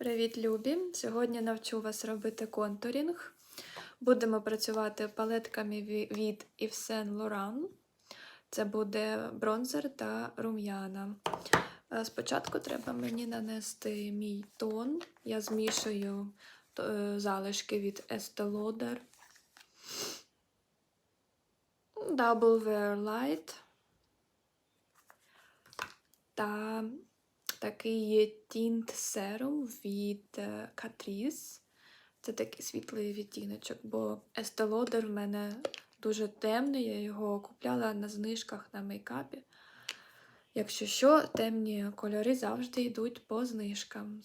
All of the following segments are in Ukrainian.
Привіт, любі! Сьогодні навчу вас робити контурінг. Будемо працювати палетками від Yves Saint Laurent. Це буде бронзер та рум'яна. Е, Спочатку треба мені нанести мій тон. Я змішую е, залишки від Estee Lauder. Double Wear Light. Та такий тінт серум від е, Catrice. Це такий світлий відтіночок, бо Estee в мене дуже темний, я його купляла на знижках на мейкапі. Якщо що, темні кольори завжди йдуть по знижкам.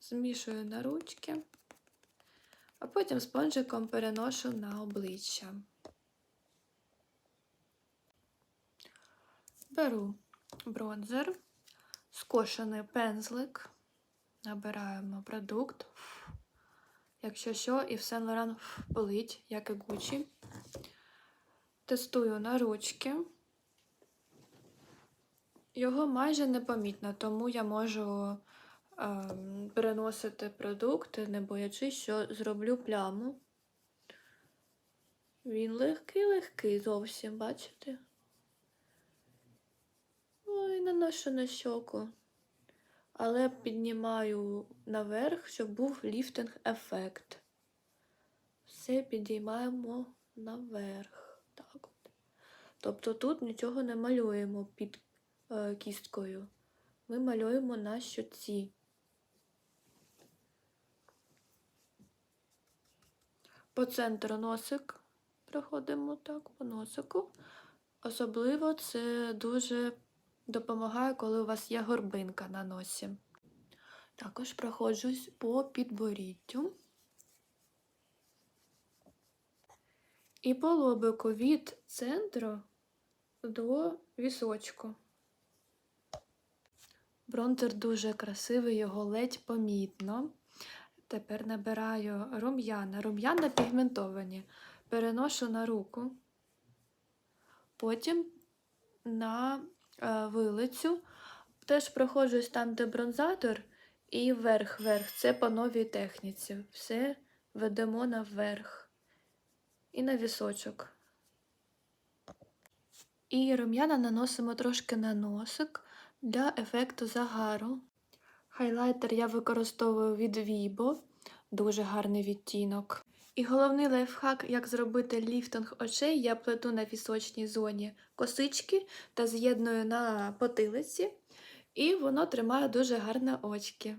Змішую на ручки, а потім спонжиком переношу на обличчя. Беру бронзер, скошений пензлик, набираємо продукт. Якщо що, і в Saint Laurent болить, як і Gucci. Тестую на ручки. Його майже непомітно, тому я можу ем, переносити продукти, не боячись, що зроблю пляму. Він легкий-легкий зовсім, бачите? Наношу на щоку. Але піднімаю наверх, щоб був ліфтинг-ефект. Все підіймаємо наверх. Так от. Тобто тут нічого не малюємо під е, кісткою. Ми малюємо на щоці. По центру носик проходимо так, по носику. Особливо це дуже допомагає, коли у вас є горбинка на носі. Також проходжусь по підборіддю. І по лобику від центру до вісочку. Бронзер дуже красивий, його ледь помітно. Тепер набираю рум'яна. Рум'яна пігментовані. Переношу на руку. Потім на вилицю. Теж проходжусь там, де бронзатор, і вверх-вверх. Це по новій техніці. Все ведемо наверх. І на вісочок. І рум'яна наносимо трошки на носик для ефекту загару. Хайлайтер я використовую від Vibo, дуже гарний відтінок. І головний лайфхак, як зробити ліфтинг очей, я плету на вісочній зоні косички та з'єдную на потилиці, і воно тримає дуже гарно очки.